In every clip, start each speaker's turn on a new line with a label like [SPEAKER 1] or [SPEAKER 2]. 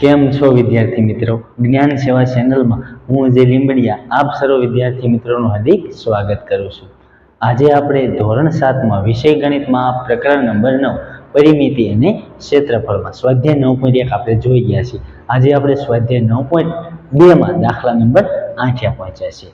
[SPEAKER 1] કેમ છો વિદ્યાર્થી મિત્રો? જ્ઞાન સેવા ચેનલમાં હું અજય લીંબડિયા, આપ સર્વ વિદ્યાર્થી મિત્રોનું હાર્દિક સ્વાગત કરું છું. આજે આપણે ધોરણ સાતમાં વિષય ગણિતમાં પ્રકરણ નંબર નવ, પરિમિતિ અને ક્ષેત્રફળમાં સ્વાધ્યાય નવ પોઈન્ટ એક આપણે જોઈ ગયા છીએ. આજે આપણે સ્વાધ્યાય નવ પોઈન્ટ બેમાં દાખલા નંબર આઠિયા પહોંચ્યા છીએ.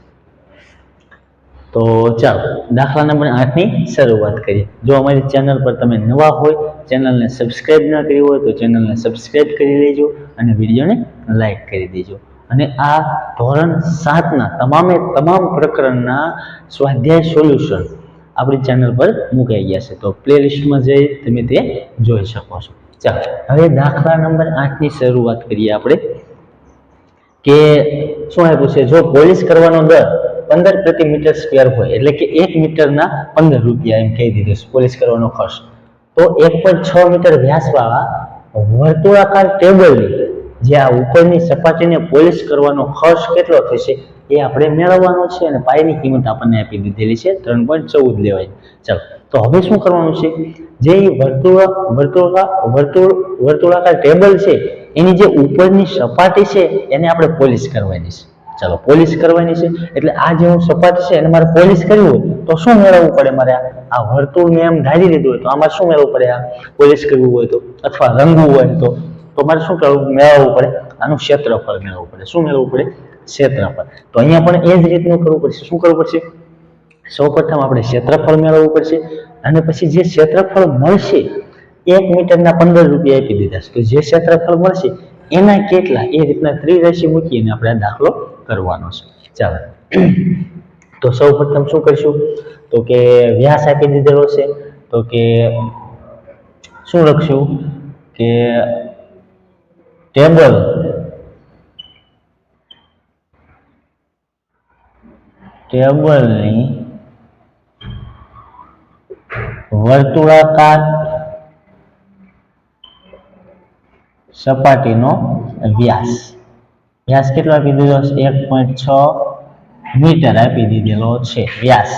[SPEAKER 1] તો ચાલો, દાખલા નંબર આઠની શરૂઆત કરીએ. જો અમારી ચેનલ પર તમે નવા હોય, ચેનલને સબસ્ક્રાઈબ ન કરી હોય, તો ચેનલને સબસ્ક્રાઈબ કરી લેજો અને વિડીયોને લાઈક કરી દેજો. અને આ ધોરણ સાતના તમામે તમામ પ્રકરણના સ્વાધ્યાય સોલ્યુશન આપણી ચેનલ પર મુકાઈ ગયા છે. તો પ્લેલિસ્ટમાં જઈ તમે તે જોઈ શકો છો. ચાલો, હવે દાખલા નંબર આઠની શરૂઆત કરીએ આપણે. કે શું આપ્યું છે? જો પોલીસ કરવાનો દર પંદર પ્રતિ મીટર સ્ક્વેર હોય, એટલે કે એક મીટરના પંદર રૂપિયા એમ કહી દીધું છે પોલિશ કરવાનો ખર્ચ. તો એક પોઈન્ટ છ મીટર વ્યાસવાળા વર્તુળાકાર ટેબલની જે આ ઉપરની સપાટીને પોલીસ કરવાનો ખર્ચ કેટલો થશે, એ આપણે મેળવવાનો છે અને પાયની કિંમત આપણને આપી દીધેલી છે, ત્રણ પોઈન્ટ ચૌદ લેવાય. ચાલો, તો હવે શું કરવાનું છે? જે વર્તુળ, વર્તુળા, વર્તુળ, વર્તુળાકાર ટેબલ છે, એની જે ઉપરની સપાટી છે, એને આપણે પોલિશ કરવાની છે. ચાલો પોલિશ કરવાની છે. એટલે આ જે હું સપાટી છે, એને મારે પોલિશ કરવી હોય તો શું મેળવવું પડે મારે આ? વર્તુળને એમ ધારી લીધું હોય તો આમાં શું મેળવવું પડે આ? પોલિશ કરવું હોય તો, અથવા રંગવું હોય તો? તો મારે શું કરવું, મેળવવું પડે? આનું ક્ષેત્રફળ મેળવવું પડે. શું મેળવવું પડે? ક્ષેત્રફળ. તો અહીંયા પણ એ જ રીતનું કરવું પડશે. શું કરવું પડશે? સૌપ્રથમ આપણે ક્ષેત્રફળ મેળવવું પડશે અને પછી જે ક્ષેત્રફળ મળશે, એક મીટરના પંદર રૂપિયા આપી દીધા છે. તો જે ક્ષેત્રફળ મળશે, એના કેટલા? એ રીતના ત્રિરાશિ મૂકીને આપણે દાખલો કરવાનો છે. ચાલો. તો સૌ પ્રથમ શું કરીશું? તો કે વ્યાસ આપી દીધેલો છે. તો કે શું લખશું? કે ટેબલ ટેબલની વર્તુળાકાર સપાટીનો વ્યાસ. વ્યાસ કેટલો આપી દીધો છે? એક પોઈન્ટ છ મીટર આપી દીધેલો છે. વ્યાસ,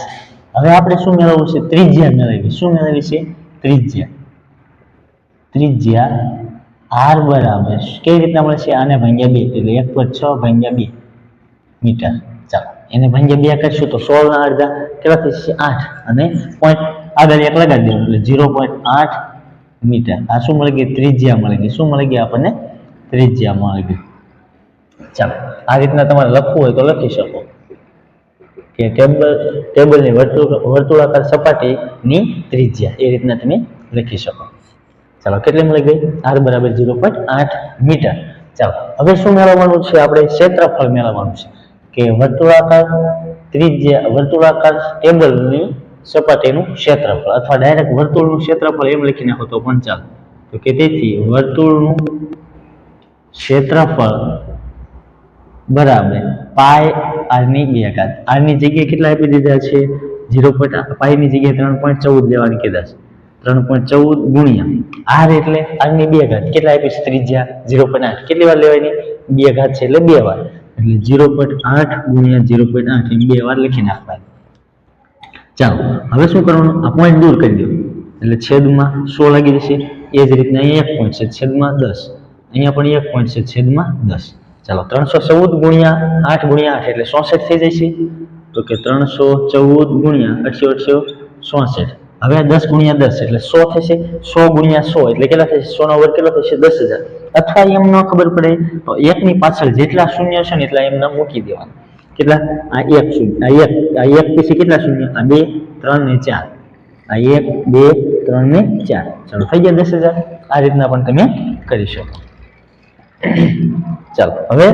[SPEAKER 1] હવે આપણે શું મેળવવું છે? ત્રિજ્યા મેળવી શું મેળવી છે ત્રિજ્યા. ત્રિજ્યા આર બરાબર કેવી રીતના મળશે આને ભાગ્યા બે. એટલે એક પોઈન્ટ છ ભાગ્યા બે મીટર. ચાલો, એને ભાગ્યા બે કરશું તો સોળ ના અડધા કેટલા થશે? આઠ. અને પોઈન્ટ આગળ એક લગાડી દેવું એટલે ઝીરો પોઈન્ટ આઠ મીટર. આ શું મળી ગઈ ત્રિજ્યા મળી ગઈ. શું મળી ગઈ? આપણને ત્રિજ્યા મળી ગઈ. ચાલો, આ રીતના તમારે લખવું હોય તો લખી શકો. કે ટેબલ, ટેબલની વર્તુળ, વર્તુળાકાર સપાટીની ત્રિજ્યા, એ રીતના તમે લખી શકો. ચાલો, કેટલી મળી ગઈ? આર બરાબર ઝીરો પોઈન્ટ આઠ મીટર. ચાલો, હવે શું મેળવવાનું છે આપણે? ક્ષેત્રફળ મેળવવાનું છે. કે વર્તુળાકાર ત્રિજ્યા, વર્તુળાકાર ટેબલની સપાટીનું ક્ષેત્રફળ, અથવા ડાયરેક્ટ વર્તુળનું ક્ષેત્રફળ એમ લખી નાખો તો પણ ચાલે. તો કે તેથી વર્તુળનું ક્ષેત્રફળ બરાબર. પાય આરની બે ઘાત. આરની જગ્યાએ કેટલા આપી દીધા છે? ઝીરો પોઈન્ટ પાયની જગ્યાએ ત્રણ પોઈન્ટ ચૌદ લેવાની કીધા છે. ત્રણ પોઈન્ટ ચૌદ ગુણ્યા. આર એટલે આરની બે ઘાત. કેટલા આપી છે? ત્રિજ્યા, ઝીરો પોઈન્ટ આઠ. કેટલી વાર લેવાની? બે ઘાત છે એટલે બે વાર. એટલે ઝીરો પોઈન્ટ આઠ ગુણ્યા ઝીરો પોઈન્ટ આઠ એમ બે વાર લખી નાખવાની. ચાલો, હવે શું કરવાનું? આ પોઈન્ટ દૂર કરી દો. એટલે છેદમાં સો લાગી જશે. એ જ રીતના અહીંયા એક પોઈન્ટ છે. છેદમાં દસ. અહીંયા પણ એક પોઈન્ટ છે. છેદમાં દસ. ચાલો, ત્રણસો ચૌદ ગુણ્યા આઠ ગુણ્યા આઠ એટલે ચોસઠ થઈ જશે. તો કે ત્રણસો ચૌદ ગુણ્યા અઠસો અઠસો ચોસઠ હવે દસ ગુણ્યા દસ એટલે સો થશે. સો ગુણ્યા સો એટલે કેટલા થશે? સો નો વર્ગ કેટલો થશે? દસ હજાર. અથવા એમ ન ખબર પડે, તો એકની પાછળ જેટલા શૂન્ય છે ને એટલા એમના મૂકી દેવાના. કેટલા? આ એક શૂન્ય. આ એક આ એક પછી કેટલા શૂન્ય? આ બે, ત્રણ ને ચાર. આ એક, બે, ત્રણ ને ચાર. ચાલો, થઈ ગયા દસ હજાર. આ રીતના પણ તમે કરી શકો. ચાલો, હવે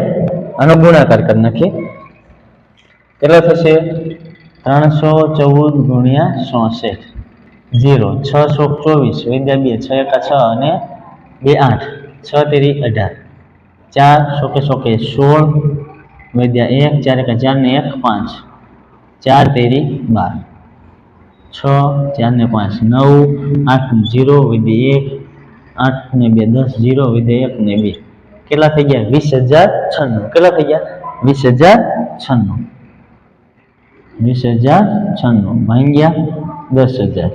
[SPEAKER 1] આનો ગુણાકાર કરી નાખીએ. કેટલો થશે? ત્રણસો ચૌદ ગુણ્યા ચોસઠ ઝીરો, છ સો ચોવીસ, વિદ્યા બે, છ એકા છ અને બે આઠ. છ તેરી અઢાર. ચાર સોકે સોકે સોળ, વિદ્યા એક, ચાર એકા ચાર ને એક પાંચ. ચાર તેરી બાર. છ, ચાર ને પાંચ નવ, આઠ જીરો વિદ્યા એક, આઠ ને બે દસ, ઝીરો, વિદ્યા એક ને બે. કેટલા થઈ ગયા? વીસ હજાર છન્નું. કેટલા થઈ ગયા? વીસ હજાર છન્નું. વીસ હજાર છન્નું. ભાંગ્યા દસ હજાર.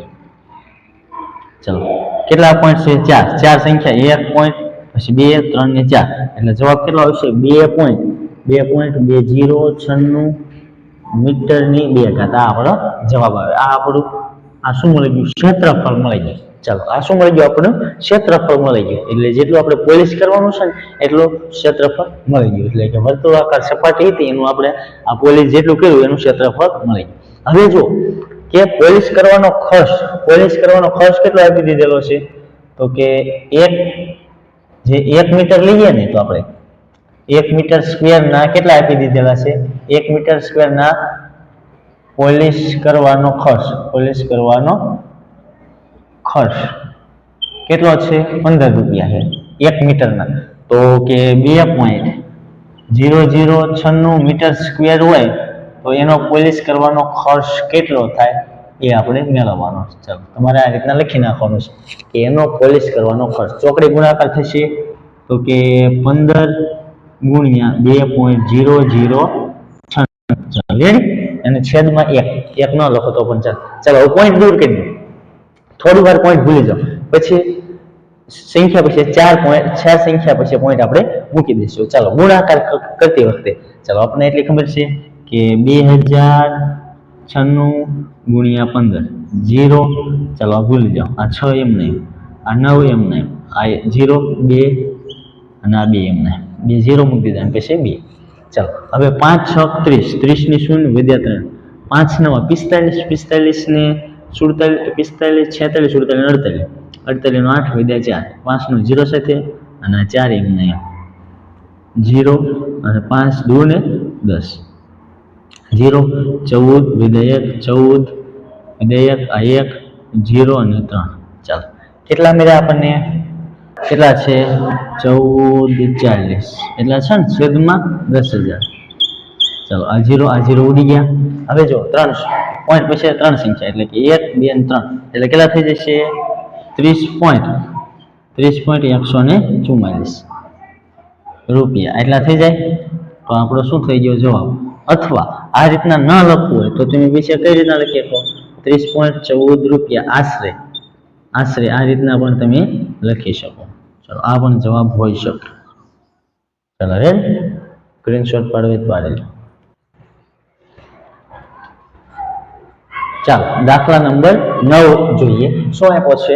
[SPEAKER 1] ચલો. કેટલા પોઈન્ટ છે? ચાર. ચાર સંખ્યા. એક પોઈન્ટ પછી બે, ત્રણ ને ચાર. એટલે જવાબ કેટલો આવશે? બે પોઈન્ટ બે પોઈન્ટ બે જીરો, છન્નું મીટરની બે ઘાત. આ આપણો જવાબ આવે. આ આપણું, આ શું મળી ગયું? ક્ષેત્રફળ મળી ગયું. ચાલો, આ શું મળી ગયું આપણને? ક્ષેત્રફળ મળી ગયું. એટલે જેટલું આપણે પોલિશ કરવાનું છે ને, એટલું ક્ષેત્રફળ મળી ગયું. એટલે કે વર્તુળાકાર સપાટી હતી, એનું આપણે આ પોલિશ જેટલું કર્યું, એનું ક્ષેત્રફળ મળી ગયું. હવે જો કે પોલિશ કરવાનો ખર્ચ પોલિશ કરવાનો ખર્ચ કેટલો આપી દીધેલો છે? તો કે એક, જે એક મીટર લઈએ ને, તો આપણે એક મીટર સ્ક્વેર ના કેટલા આપી દીધેલા છે? એક મીટર સ્ક્વેર ના પોલિશ કરવાનો ખર્ચ પોલિશ કરવાનો ખર્ચ કેટલો છે? પંદર રૂપિયા છે. એક મીટરના. તો કે બે પોઈન્ટ જીરો જીરો છન્નું મીટર સ્ક્વેર હોય, તો એનો પોલિશ કરવાનો ખર્ચ કેટલો થાય? એ આપણે મેળવવાનો છે. ચાલો, તમારે આ રીતના લખી નાખવાનું છે કે એનો પોલિશ કરવાનો ખર્ચ. ચોકડી ગુણાકાર થશે તો કે પંદર ગુણ્યા બે પોઈન્ટ જીરો ઝીરો છન્નું. અને છેદમાં એક. એક ન લખો તો પણ ચાલો. ચાલો પોઈન્ટ દૂર કરી દો. થોડી વાર પોઈન્ટ ભૂલી જાઓ. પછી સંખ્યા પછી ચાર પોઈન્ટ છ સંખ્યા પછી પોઈન્ટ આપણે મૂકી દઈશું. ચાલો, ગુણાકાર કરતી વખતે. ચાલો, આપણને એટલી ખબર છે કે બે હજાર છન્નું ગુણ્યા પંદર જીરો ચાલો, આ ભૂલી જાઓ. આ છ એમ નહીં. આ નવ એમ નહીં. આ જીરો બે અને આ બે એમ નહીં. બે જીરો મૂકી દીધા પછી બે. ચાલો, હવે પાંચ, છ, ત્રીસ. ત્રીસની શૂન્ય વધ્યા ત્રણ. પાંચ, નવા, પિસ્તાલીસ. પિસ્તાલીસ ને સુડતાલીસ પિસ્તાલીસ, છેતાલીસ, સુડતાલીસ, અડતાલીસ. અડતાલીસ નો આઠ વધ્યા ચાર. પાંચનું જીરો સાથે અને ચાર એમ નહીં જીરો અને પાંચ દો ને દસ. જીરો, ચૌદ વિધેયક ચૌદ વિધેયક આ એક, જીરો અને ત્રણ. ચાલો. કેટલા મળ્યા આપણને? કેટલા છે? ચૌદ, ચાલીસ. એટલા છે ને? છેદમાં દસ હજાર. ચાલો, આ જીરો આ જીરો ઉડી ગયા. હવે જો ત્રણ પોઈન્ટ પછી ત્રણ સંખ્યા, એટલે કે એક, બે ત્રણ. એટલે કેટલા થઈ જશે? ત્રીસ પોઈન્ટ ત્રીસ પોઈન્ટ એકસો ને ચુમ્માલીસ રૂપિયા. એટલા થઈ જાય? તો આપણો શું થઈ ગયો જવાબ? અથવા આ રીતના ન લખવું હોય તો તમે વિશે કઈ રીતના લખી શકો? ત્રીસ પોઈન્ટ ચૌદ રૂપિયા આશરે. આશરે આ રીતના પણ તમે લખી શકો. ચલો, આ પણ જવાબ હોઈ શકે. ચલો રે સ્ક્રીનશોટ પાડવી પાડેલ ચાલો, દાખલા નંબર નવ જોઈએ. શું આપ્યો છે?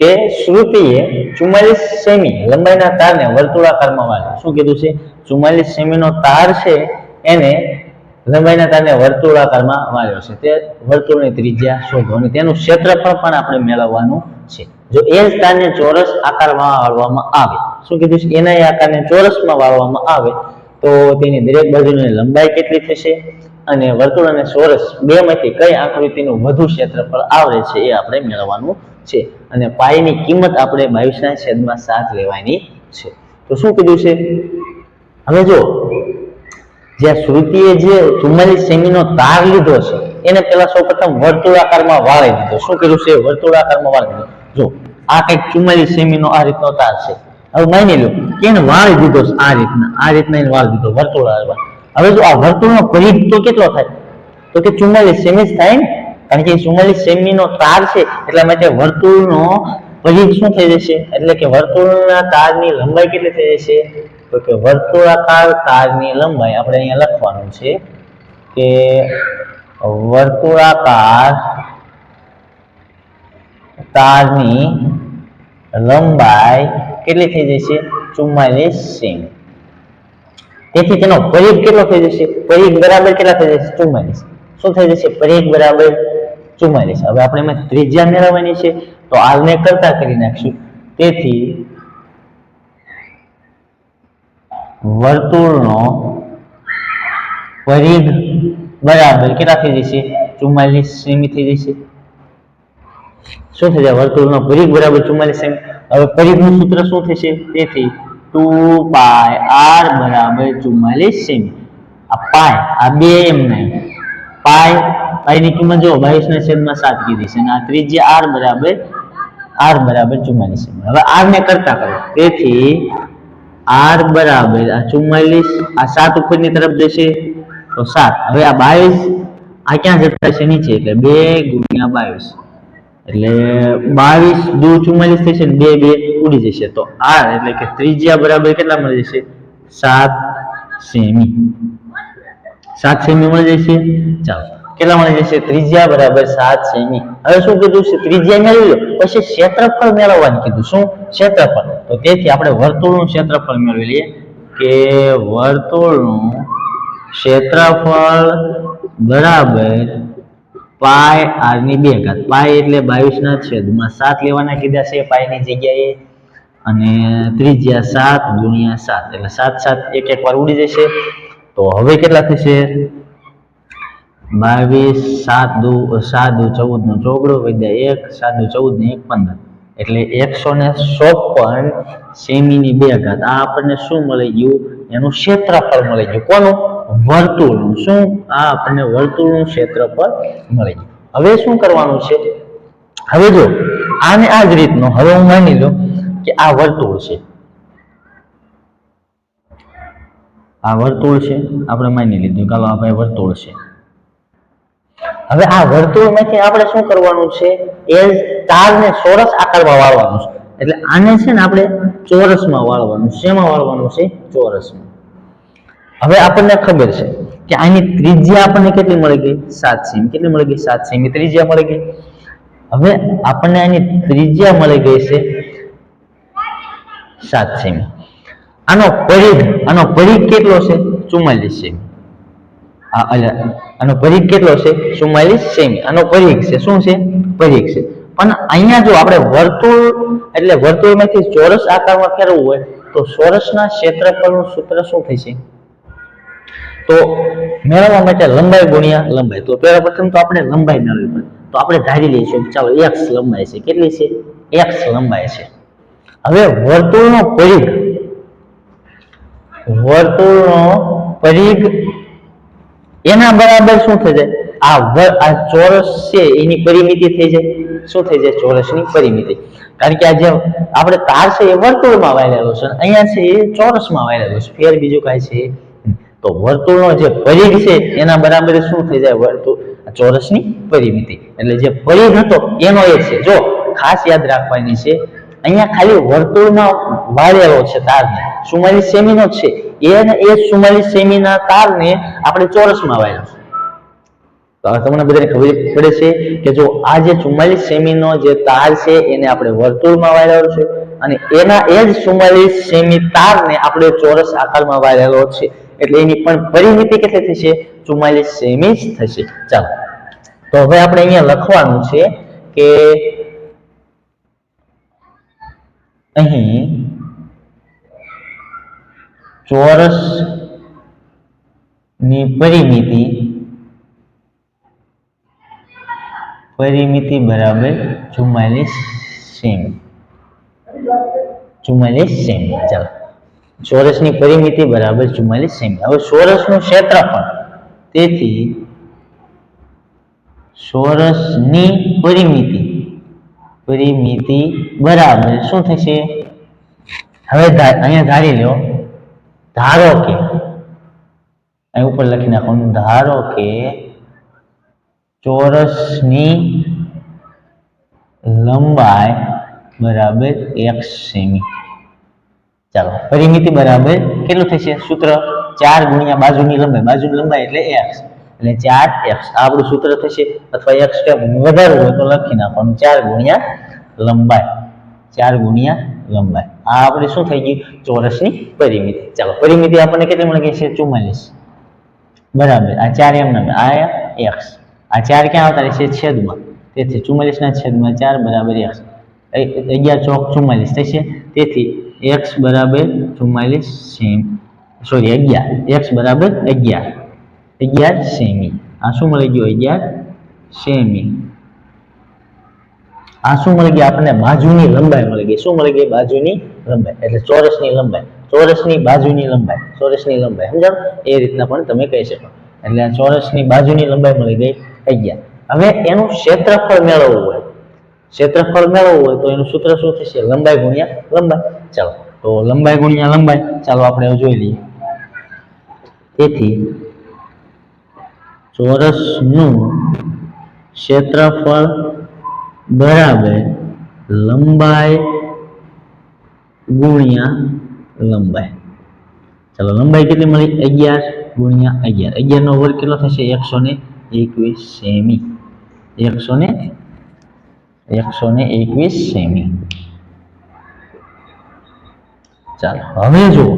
[SPEAKER 1] કે શ્રુતિએ ચુમ્માલીસ સેમી લંબાઈના તારને વર્તુળાકારમાં વાળ્યો શું કીધું છે? ચુમ્માલીસ સેમીનો તાર છે, એને લંબાઈના તારને વર્તુળાકારમાં વાળ્યો છે. તે વર્તુળની ત્રિજ્યા શોધો. અને તેનું ક્ષેત્રફળ પણ આપણે મેળવવાનું છે. જો એ જ તારને ચોરસ આકારમાં વાળવામાં આવે, શું કીધું છે? એના એ આકારને ચોરસમાં વાળવામાં આવે, તો તેની દરેક બાજુની લંબાઈ કેટલી થશે? અને વર્તુળ અને ચોરસ બેમાંથી કઈ આકૃતિનું વધુ ક્ષેત્રફળ આવરે છે એ આપણે મેળવવાનું છે. અને પાઈની કિંમત આપણે બાવીસના છેદમાં સાત લેવાની છે. તો શું કીધું છે? હવે જો, જ્યાં શ્રુતિએ જે ચુમ્માલીસ સેમીનો તાર લીધો છે, એને પેલા સૌ પ્રથમ વર્તુળાકારમાં વાળી દીધો. શું કર્યું છે? વર્તુળાકારમાં વાળી દીધો. જો, આ કંઈક ચુમ્માલીસ સેમીનો આ રીતનો તાર છે. હવે માની લો કે એને વાળી દીધો આ રીતના? આ રીતના એને વાળી દીધો, વર્તુળાકાર. હવે જો આ વર્તુળનો પરિઘ તો કેટલો થાય? તો કે ચુમ્માલીસ સેમી થાય ને? કારણ કે ચુમ્માલીસ સેમી નો તાર છે, એટલા માટે વર્તુળનો પરિઘ શું થઈ જશે? એટલે કે વર્તુળના તારની લંબાઈ કેટલી થઈ જશે? તો કે વર્તુળાકાર તારની લંબાઈ, આપણે અહીંયા લખવાનું છે કે વર્તુળાકાર તારની લંબાઈ કેટલી થઈ જશે? ચુમ્માલીસ સેમી. તેથી તેનો પરિઘ કેટલો થઈ જશે? પરિઘ બરાબર કેટલા થઈ જશે? ચુમ્માલીસ. શું થઈ જશે? પરિઘ બરાબર ચુમ્માલીસ. હવે આપણે એમાં ત્રિજ્યા મેળવવાની છે, તો આને કરતા કરી નાખશું. તેથી વર્તુળનો પરિઘ બરાબર કેટલા થઈ જશે? ચુમ્માલીસ સેમી થઈ જશે. શું થઈ જાય? વર્તુળનો પરિઘ બરાબર ચુમ્માલીસ સેમી. હવે પરિઘનું સૂત્ર શું થશે? તેથી ટુ પાય આર બરાબર ચુમ્માલીસ સેમી. આ પાય આ બે એમ નહીં પાય પાયની કિંમત જો બાવીસ ના છેદમાં સાત કીધી છે. અને આ ત્રીજી આર બરાબર આર બરાબર ચુમ્માલીસ સેમી. હવે આર ને કરતા કરો. તેથી આર બરાબર, આ ચુમ્માલીસ, આ સાત ઉપરની તરફ જશે, તો સાત. હવે આ બાવીસ, આ ક્યાં જતા છે નીચે, એટલે બે ગુણ્યા બાવીસ. એટલે બાવીસ દુ ચુમ્માલીસ થશે ને બે બે ઉડી જશે. તો આર એટલે કે ત્રિજ્યા બરાબર કેટલા મળી જશે? સાત સેમી. સાત સેમી મળી જશે? ચાલો. કેટલા મળી જશે? ત્રિજ્યા બરાબર સાત સેમી. હવે શું કીધું છે? ત્રિજ્યા મેળવી લો. પછી ક્ષેત્રફળ મેળવવાનું કીધું. શું? ક્ષેત્રફળ. તો તેથી આપણે વર્તુળનું ક્ષેત્રફળ મેળવી લઈએ કે વર્તુળનું ક્ષેત્રફળ બરાબર પાય આરની બે ઘાત. પાય એટલે બાવીસ ના છેદમાં સાત લેવાના કીધા છે. પાયની જગ્યાએ અને ત્રિજ્યા સાત ગુણ્યા સાત. એટલે સાત સાત એક એક વાર ઉડી જશે. તો હવે કેટલા થશે? બાવીસ, સાત દુ સાત દુ ચૌદ નો ચોગડો, વિદ્યા એક, સાત દુ ચૌદ ને એક પંદર. એટલે એકસો ને ચોપન સેમીની બે ઘાત. આ આપણને શું મળી ગયું? એનું ક્ષેત્રફળ મળી ગયું. કોનું? વર્તુળનું. શું? આ આપણને વર્તુળનું ક્ષેત્રફળ મળી ગયું. હવે શું કરવાનું છે? હવે જો, આને આ જ રીતનો હવે હું માની લો કે આ વર્તુળ છે. આ વર્તુળ છે. આપણે માની લીધું. ચાલો આ ભાઈ વર્તુળ છે. હવે આ વર્તુળમાંથી આપણે શું કરવાનું છે? એ તારને ચોરસ આકારમાં વાળવાનું છે. એટલે આને છે ને આપણે ચોરસમાં વાળવાનું શેમાં વાળવાનું છે? ચોરસમાં. હવે આપણને ખબર છે કે આની ત્રિજ્યા આપણને કેટલી મળી ગઈ? સાત સેમી. કેટલી મળી ગઈ? સાત સેમી ત્રિજ્યા મળી ગઈ. હવે આપણને આની ત્રિજ્યા મળી ગઈ છે સાત સેમી. આનો પરિઘ આનો પરિઘ કેટલો છે? ચુમ્માલીસ સેમી. આનો પરિઘ કેટલો છે? ચુમ્માલીસ સેમી. આનો પરિઘ છે. શું છે? પરિઘ છે. પણ અહીંયા જો આપણે વર્તુળ, એટલે વર્તુળમાંથી ચોરસ આકારમાં ફેરવવું હોય, તો ચોરસના ક્ષેત્રફળનું સૂત્ર શું થશે? તો મેળવવા માટે લંબાઈ ગુણ્યા લંબાઈ. તો પહેલા પ્રથમ તો આપણે લંબાઈ મેળવવી પડે. તો આપણે ધારી લઈશું ચાલો એક્સ લંબાઈ છે. કેટલી છે? એક્સ લંબાઈ છે. હવે વર્તુળનો પરિઘ. વર્તુળનો પરિઘ એના બરાબર શું જાય? આ આ ચોરસ છે, એની પરિમિતિ થઈ જાય. શું થઈ જાય? ચોરસની પરિમિતિ. કારણ કે આ જે આપણે તાર છે એ વર્તુળમાં વાયેલો છે. અહીંયા છે એ ચોરસમાં વાયેલો છે. ફેર બીજું કાંઈ છે તો વર્તુળનો જે પરિઘ છે, એના બરાબર શું થઈ જાય? વર્તુળ ચોરસની પરિમિતિ. એટલે જે પરિઘ હતો, એનો એ છે. જો ખાસ યાદ રાખવાની છે અહીંયા ખાલી વર્તુળમાં વાળેલો છે તારને. ચુમ્માલીસ સેમીનો છે. એ અને એ ચુમ્માલીસ સેમીના તારને આપણે ચોરસમાં વાળ્યો છે. તમને બધાને ખબર પડે છે કે જો આ જે ચુમ્માલીસ સેમીનો જે તાર છે એને આપણે વર્તુળમાં વાળેલો છે અને એના એ જ ચુમ્માલીસ સેમી તારને આપણે ચોરસ આકારમાં વાળેલો છે. એટલે એની પણ પરિમિતિ કેટલી થશે ચુમ્માલીસ સેમી જ થશે. ચાલો. તો હવે આપણે અહીંયા લખવાનું છે કે અહીં ચોરસની પરિમિતિ પરિમિતિ બરાબર ચુમ્માલીસ સેમી. ચુમ્માલીસ સેમી, ચાલો. ચોરસની પરિમિતિ બરાબર ચુમ્માલીસ સેમી. હવે ચોરસનું ક્ષેત્રફળ. તેથી ચોરસની પરિમિતિ. પરિમિતિ બરાબર. શું થશે? હવે અહીંયા ધારી લો ધારો કે, અહીં ઉપર લખી નાખવાનું, ધારો કે ચોરસની લંબાઈ બરાબર એક સેમી. ચાલો, પરિમિતિ બરાબર કેટલું થશે? સૂત્ર ચાર ગુણ્યા બાજુની લંબાઈ. બાજુની લંબાઈ એટલે એક્સ એટલે ચાર એક્સ આ આપણું સૂત્ર થશે, અથવા એક્સ વધારવું હોય તો લખી નાખવાનું, ચાર ગુણ્યા લંબાઈ, ચાર ગુણ્યા લંબાઈ. આ આપણે શું થઈ ગયું? ચોરસની પરિમિતિ. ચાલો, પરિમિતિ આપણને કેટલી મળી ગઈ છે? ચુમ્માલીસ. બરાબર. આ ચાર એમ નામ આ એક્સ આ ચાર ક્યાં આવતા રહેશે છેદમાં. તેથી ચુમ્માલીસના છેદમાં ચાર બરાબર એક્સ અગિયાર ચોક ચુમ્માલીસ થશે. તેથી એક્સ બરાબર ચુમ્માલીસ સેમ. સોરી અગિયાર. એક્સ બરાબર અગિયાર. અગિયાર સેમી આ શું મળી ગયું અગિયાર સેમી આ શું મળી ગયું આપણને બાજુની લંબાઈ મળી ગઈ શું મળી ગઈ બાજુની લંબાઈ એટલે ચોરસની લંબાઈ ચોરસની બાજુની લંબાઈ ચોરસની લંબાઈ સમજાવ એ રીતના પણ તમે કહી શકો એટલે આ ચોરસની બાજુની લંબાઈ મળી ગઈ અગિયાર હવે એનું ક્ષેત્રફળ મેળવવું હોય ક્ષેત્રફળ મેળવવું હોય તો એનું સૂત્ર શું થશે લંબાઈ ગુણ્યા લંબાઈ ચાલો તો લંબાઈ ગુણ્યા લંબાઈ ચાલો આપણે જોઈ લઈએ તેથી ચોરસનું ક્ષેત્રફળ બરાબર લંબાઈ ગુણ્યા લંબાઈ. ચાલો, લંબાઈ કેટલી મળી? અગિયાર ગુણ્યા અગિયાર. અગિયાર નો વર્ગ કેટલો થશે? એકસો ને એકવીસ સેમી. એકસો ને એકસો ને એકવીસ સેમી. ચાલો, હવે જુઓ.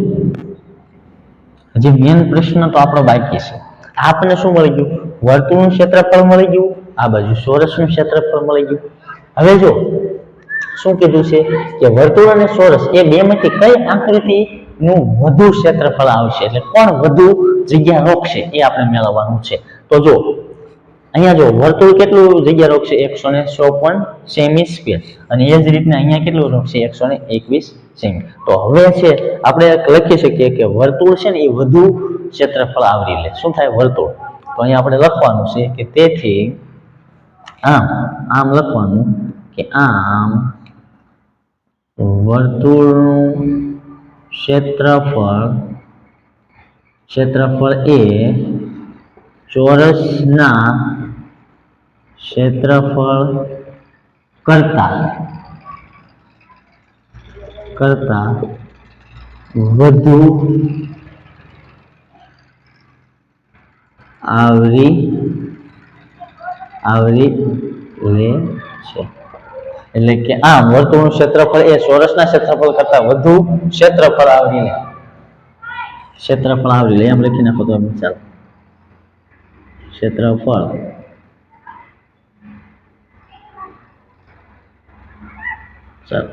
[SPEAKER 1] હજી મેન પ્રશ્ન તો આપણો બાકી છે. આપણને શું મળી ગયું? વર્તુળનું ક્ષેત્રફળ મળી ગયું, આ બાજુ ચોરસનું ક્ષેત્રફળ મળી ગયું. હવે જો શું કીધું છે કે વર્તુળ અને ચોરસ એ બેમાંથી કઈ આકૃતિનું વધુ ક્ષેત્રફળ આવશે? એટલે કોણ વધુ જગ્યા રોકશે એ આપણે મેળવવાનું છે. તો જો અહીંયા જો વર્તુળ કેટલું જગ્યા રોકશે એકસો ને ચોપન સેમી સ્ક્વેર અને એ જ રીતના અહીંયા કેટલું રોકશે એકસો ને એકવીસ સેમી તો હવે છે, આપણે લખી શકીએ કે વર્તુળ છે ને એ વધુ ક્ષેત્રફળ આવરી લે. શું થાય? વર્તુળ. તો અહીંયા આપણે લખવાનું છે કે તેથી આમ આમ લખવાનું કે આમ વર્તુળનું ક્ષેત્રફળ ક્ષેત્રફળ એ ચોરસના ક્ષેત્રફળ કરતા કરતા વધુ આવરી આવરી લે છે. એટલે કે આમ વર્તુળનું ક્ષેત્રફળ એ ચોરસના ક્ષેત્રફળ કરતા વધુ ક્ષેત્રફળ આવરી લે. ક્ષેત્રફળ આવરી લે, એમ લખી નાખો તો ચાલો. ક્ષેત્રફળ ચાલો.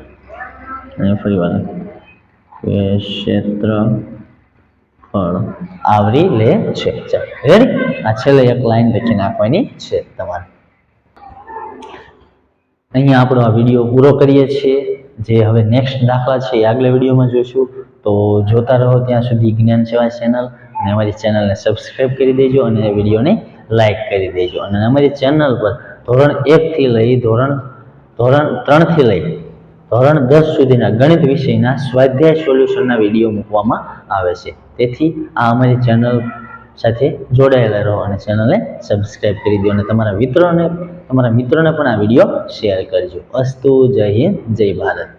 [SPEAKER 1] અહીંયા ફરી વાર કે ક્ષેત્રફળ આવરી લે છે. ચાલો રેડી આ છેલ્લે એક લાઈન લખી નાખવાની છે તમારે. અહીંયા આપણો આ વીડિયો પૂરો કરીએ છીએ. જે હવે નેક્સ્ટ દાખલા છે એ આગલા વિડીયોમાં જોઈશું. તો જોતા રહો ત્યાં સુધી જ્ઞાન સેવા ચેનલ અને અમારી ચેનલને સબસ્ક્રાઈબ કરી દેજો અને વિડીયોને લાઈક કરી દેજો. અને અમારી ચેનલ પર ધોરણ એકથી લઈ ધોરણ ધોરણ ત્રણથી લઈ ધોરણ દસ સુધીના ગણિત વિષયના સ્વાધ્યાય સોલ્યુશનના વીડિયો મૂકવામાં આવે છે. તેથી આ અમારી ચેનલ સાથે જોડાયેલા રહો અને ચેનલને સબસ્ક્રાઈબ કરી દો અને તમારા મિત્રોને તમારા મિત્રોને પણ આ વીડિયો શેર કરજો. અસ્તુ જય હિન્દ, જય ભારત.